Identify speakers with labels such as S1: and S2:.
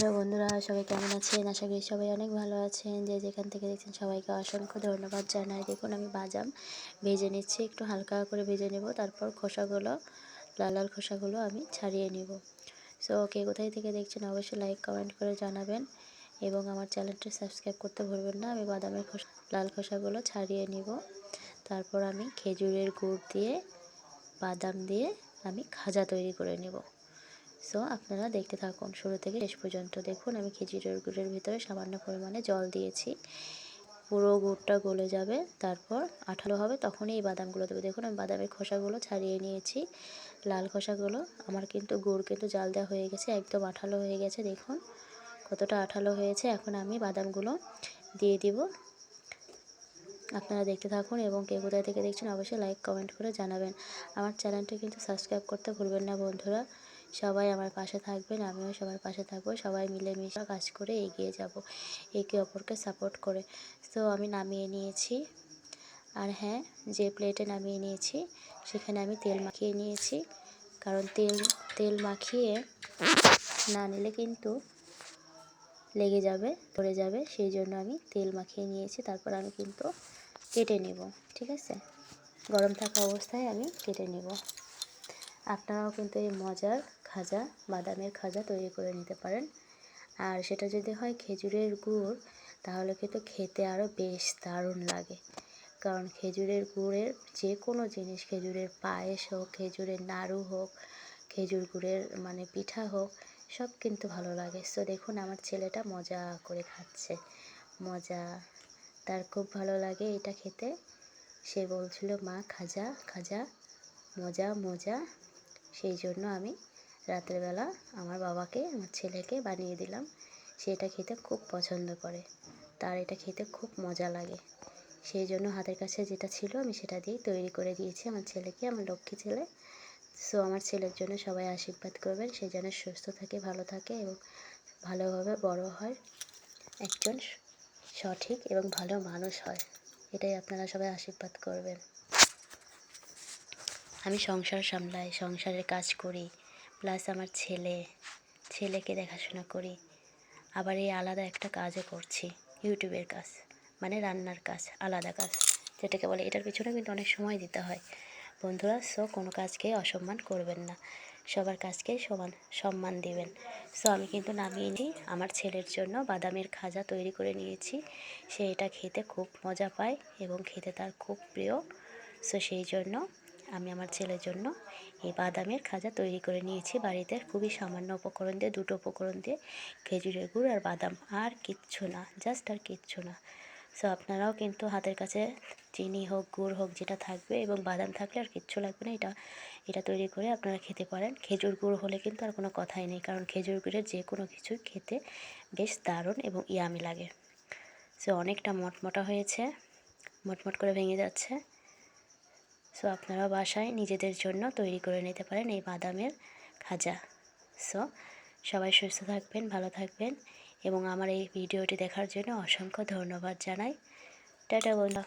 S1: Hello বন্ধুরা, সবাই কেমন আছেন? আশা করি সবাই অনেক ভালো আছেন। যে যেখান থেকে দেখছেন সবাইকে অসংখ্য ধন্যবাদ জানাই। দেখুন, আমি বাদাম ভেজে নিচ্ছি। একটু হালকা করে ভেজে নেব। তারপর খোসাগুলো, লাল লাল খোসাগুলো আমি ছাড়িয়ে নেব। সো ওকে কোথায় থেকে দেখছেন অবশ্যই লাইক কমেন্ট করে জানাবেন এবং আমার চ্যানেলটা সাবস্ক্রাইব করতে ভুলবেন না। আমি বাদামের খোসা, লাল খোসাগুলো ছাড়িয়ে নিব। তারপর আমি খেজুরের গুড় দিয়ে, বাদাম দিয়ে আমি খাজা তৈরি করে নেব। সো আপনারা দেখতে থাকুন শুরু থেকে শেষ পর্যন্ত। দেখুন, আমি খেজুরের গুড়ের ভিতরে সামান্য পরিমাণে জল দিয়েছি। পুরো গুড়টা গলে যাবে, তারপর আঠালো হবে, তখনই এই বাদামগুলো দেবে। দেখুন, আমি বাদামের খোসাগুলো ছাড়িয়ে নিয়েছি, লাল খোসাগুলো। আমার কিন্তু গুড় কিন্তু জাল দেওয়া হয়ে গেছে, একদম আঠালো হয়ে গেছে। দেখুন, কতটা আঠালো হয়েছে। এখন আমি বাদামগুলো দিয়ে দিব। আপনারা দেখতে থাকুন এবং কে কোথায় থেকে দেখছেন, অবশ্যই লাইক, কমেন্ট করে জানাবেন। আমার চ্যানেলটি কিন্তু সাবস্ক্রাইব করতে ভুলবেন না বন্ধুরা। সবাই আমার পাশে থাকবেন, আমিও সবার পাশে থাকব, সবাই মিলেমিশে কাজ করে এগিয়ে যাব, একে অপরকে সাপোর্ট করে। তো আমি নামিয়ে নিয়েছি। আর হ্যাঁ যে প্লেটে নামিয়ে নিয়েছি, সেখানে আমি তেল মাখিয়ে নিয়েছি। কারণ তেল তেল মাখিয়ে না নিলে কিন্তু লেগে যাবে ধরে যাবে। সেই জন্য আমি তেল মাখিয়ে নিয়েছি, তারপর আমি কিন্তু কেটে নেব, ঠিক আছে? গরম থাকা অবস্থায় আমি কেটে নেব। আপনারাও কিন্তু এই মজার খাজা, বাদামের খাজা তৈরি করে নিতে পারেন। আর সেটা যদি হয় খেজুরের গুড়, তাহলে কিন্তু খেতে আরও বেশ দারুণ লাগে। কারণ খেজুরের গুড়ের যে কোনো জিনিস, খেজুরের পায়েস হোক, খেজুরের নাড়ু হোক, খেজুর গুড়ের মানে পিঠা হোক, সব কিন্তু ভালো লাগে। সো দেখুন, আমার ছেলেটা মজা করে খাচ্ছে। মজা। তার খুব ভালো লাগে এটা খেতে। সে বলছিল, মা, খাজা খাজা, মজা মজা। সেই জন্য আমি রাত্রেবেলা আমার বাবাকে, আমার ছেলেকে বানিয়ে দিলাম। সে এটা খেতে খুব পছন্দ করে। তার এটা খেতে খুব মজা লাগে। সেই জন্য হাতের কাছে যেটা ছিল আমি সেটা দিয়েই তৈরি করে দিয়েছি আমার ছেলেকে, আমার লক্ষ্মী ছেলে। সো আমার ছেলের জন্য সবাই আশীর্বাদ করবেন। সে যেন সুস্থ থাকে, ভালো থাকে এবং ভালোভাবে বড় হয়। একজন সঠিক এবং ভালো মানুষ হয়। এটাই আপনারা সবাই আশীর্বাদ করবেন। আমি সংসার সামলাই, সংসারের কাজ করি। প্লাস আমার ছেলে, ছেলেকে দেখাশোনা করি। আবার এই আলাদা একটা কাজও করছি ইউটিউবের কাজ মানে রান্নার কাজ, আলাদা কাজ, যেটাকে বলে, এটার পিছনে কিন্তু অনেক সময় দিতে হয়। বন্ধুরা সো কোনো কাজকে অসম্মান করবেন না। সবার কাজকে সমান, সম্মান দিবেন। সো আমি কিন্তু নামিয়ে নিই, আমার ছেলের জন্য বাদামের খাজা তৈরি করে নিয়েছি। সে এটা খেতে খুব মজা পায় এবং খেতে তার খুব প্রিয়। সো সেই জন্য আমি আমার ছেলের জন্য এই বাদামের খাজা তৈরি করে নিয়েছি। বাড়িতে খুবই সামান্য উপকরণ দিয়ে, দুটো উপকরণ দিয়ে, খেজুরের গুড় আর বাদাম। আর কিচ্ছু না জাস্ট আর কিচ্ছু না। সো আপনারাও কিন্তু হাতের কাছে চিনি হোক, গুড় হোক, যেটা থাকবে এবং বাদাম থাকলে আর কিচ্ছু লাগবে না, এটা এটা তৈরি করে আপনারা খেতে পারেন। খেজুর গুড় হলে কিন্তু আর কোনো কথাই নেই, কারণ খেজুর গুড়ের যে কোনো কিছু খেতে বেশ দারুণ এবং ইয়ামি লাগে। সো অনেকটা মটমটা হয়েছে, মটমট করে ভেঙে যাচ্ছে। সো আপনারা বাসায় নিজেদের জন্য তৈরি করে নিতে পারেন এই বাদামের খাজা। সো সবাই সুস্থ থাকবেন, ভালো থাকবেন এবং আমার এই ভিডিওটি দেখার জন্য অসংখ্য ধন্যবাদ জানাই। টাটা বন্ধু।